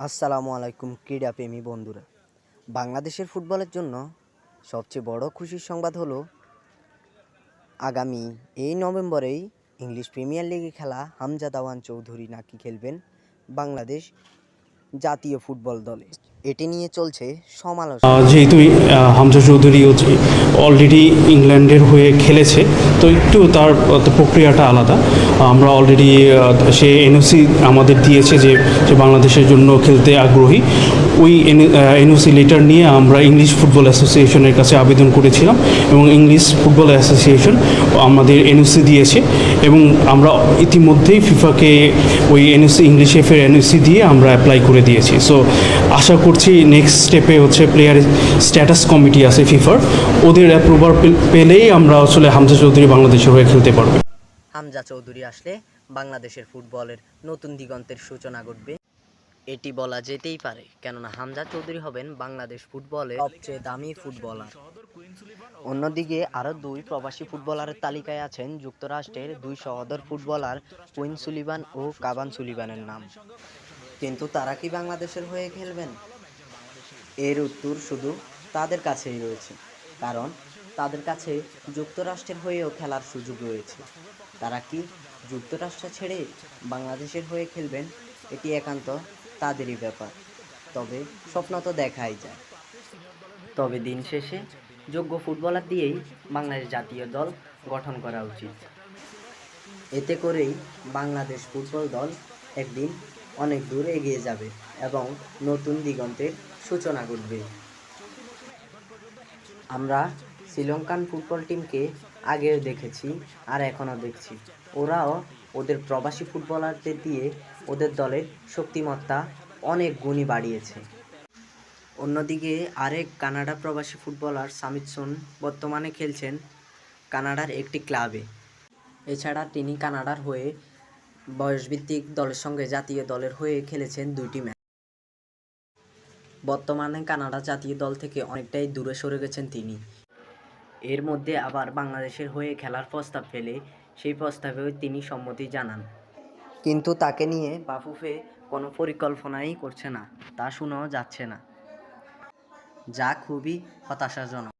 আসসালামু আলাইকুম ক্রীড়াপ্রেমী বন্ধুরা। বাংলাদেশের ফুটবলের জন্য সবচেয়ে বড় খুশির সংবাদ হলো, আগামী এই নভেম্বরেই ইংলিশ প্রিমিয়ার লিগে খেলা হামজা দাওয়ান চৌধুরী নাকি খেলবেন বাংলাদেশ জাতীয় ফুটবল দলে। এটি নিয়ে চলছে সমালোচনা। যেহেতু হামজা চৌধুরী অলরেডি ইংল্যান্ডের হয়ে খেলেছে, তো একটু তার প্রক্রিয়াটা আলাদা। আমরা অলরেডি সে এনওসি আমাদের দিয়েছে যে বাংলাদেশের জন্য খেলতে আগ্রহী। ওই এনওসি লেটার নিয়ে আমরা ইংলিশ ফুটবল অ্যাসোসিয়েশনের কাছে আবেদন করেছিলাম এবং ইংলিশ ফুটবল অ্যাসোসিয়েশন আমাদের এনওসি দিয়েছে এবং আমরা ইতিমধ্যেই ফিফাকে ওই এনওসি ইংলিশ এফের এনওসি দিয়ে আমরা অ্যাপ্লাই করে দিয়েছি। সো আশা করছি নেক্সট স্টেপে হচ্ছে প্লেয়ার স্ট্যাটাস কমিটি আছে ফিফার ওদের অ্যাপ্রুভার পেলেই আমরা আসলে হামজা চৌধুরী বাংলাদেশের হয়ে খেলতে পারবে। হামজা চৌধুরী আসলে বাংলাদেশের ফুটবলের নতুন দিগন্তের সূচনা ঘটবে। এটি বলা যেতেই পারে, কেননা হামজা চৌধুরী হবেন বাংলাদেশ ফুটবলের সবচেয়ে দামি ফুটবলার। অন্যদিকে আরও দুই প্রবাসী ফুটবলারের তালিকায় আছেন যুক্তরাষ্ট্রের দুই সহদর ফুটবলার কুইন সুলিবান ও কাবান সুলিবানের নাম। কিন্তু তারা কি বাংলাদেশের হয়ে খেলবেন? এর উত্তর শুধু তাদের কাছেই রয়েছে, কারণ তাদের কাছে যুক্তরাষ্ট্রের হয়েও খেলার সুযোগ রয়েছে। তারা কি যুক্তরাষ্ট্র ছেড়ে বাংলাদেশের হয়ে খেলবেন? এটি একান্ত তাদেরই ব্যাপার। তবে স্বপ্ন তো দেখাই যায়। তবে দিন শেষে যোগ্য ফুটবলার দিয়েই বাংলাদেশ জাতীয় দল গঠন করা উচিত। এতে করেই বাংলাদেশ ফুটবল দল একদিন অনেক দূর এগিয়ে যাবে এবং নতুন দিগন্তের সূচনা ঘটবে। আমরা শ্রীলঙ্কান ফুটবল টিমকে আগেও দেখেছি আর এখনও দেখছি। ওরাও ওদের প্রবাসী ফুটবলারদের দিয়ে ওদের দলের শক্তিমত্তা অনেক গুণই বাড়িয়েছে। অন্যদিকে আরেক কানাডা প্রবাসী ফুটবলার সামিতসন বর্তমানে খেলছেন কানাডার একটি ক্লাবে। এছাড়া তিনি কানাডার হয়ে বয়সভিত্তিক দলের সঙ্গে জাতীয় দলের হয়ে খেলেছেন দুইটি ম্যাচ। বর্তমানে কানাডা জাতীয় দল থেকে অনেকটাই দূরে সরে গেছেন তিনি। এর মধ্যে আবার বাংলাদেশের হয়ে খেলার প্রস্তাব পেলে সেই প্রস্তাবেও তিনি সম্মতি জানান। কিন্তু তাকে নিয়ে বাফুফে কোনো পরিকল্পনাই করছে না, তা শোনাও যাচ্ছে না। যা খুবই হতাশাজনক।